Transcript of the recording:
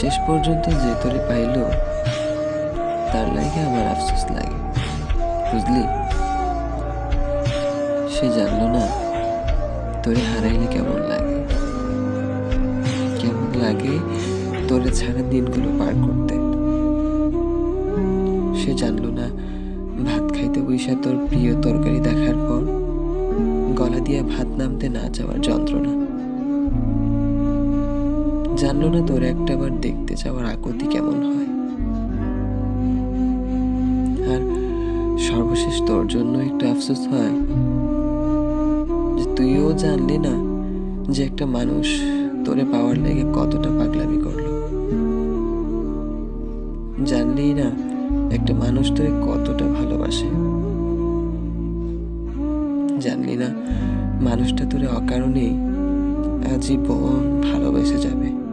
শেষ পর্যন্ত যে তোরে পাইলো, তার লাগে আমার আফসোস লাগে। বুঝলি? সে জানলো না তোরে হারাইলে কেমন লাগে। কেমন লাগে তোরে ছাড়া দিনগুলো পার করতে। সে জানলো না ভাত খাইতে বৈশা তোর প্রিয় তরকারি দেখার পর গলা দিয়ে ভাত নামতে না যাওয়ার যন্ত্রণা। জানলো না তোর একটাবার দেখতে যাওয়ার আকতি কেমন হয়? আর সর্বশেষ তোর জন্য একটা আফসোস হয় যে তুইও জানলি না যে একটা মানুষ তোরে পাওয়ার লেগে কতটা পাগলামি করল। জানলি না একটা মানুষ তোরে কতটা ভালোবাসে। জানলি না মানুষটা তোরে অকারণেই আজীবন ভালোবেসে যাবে।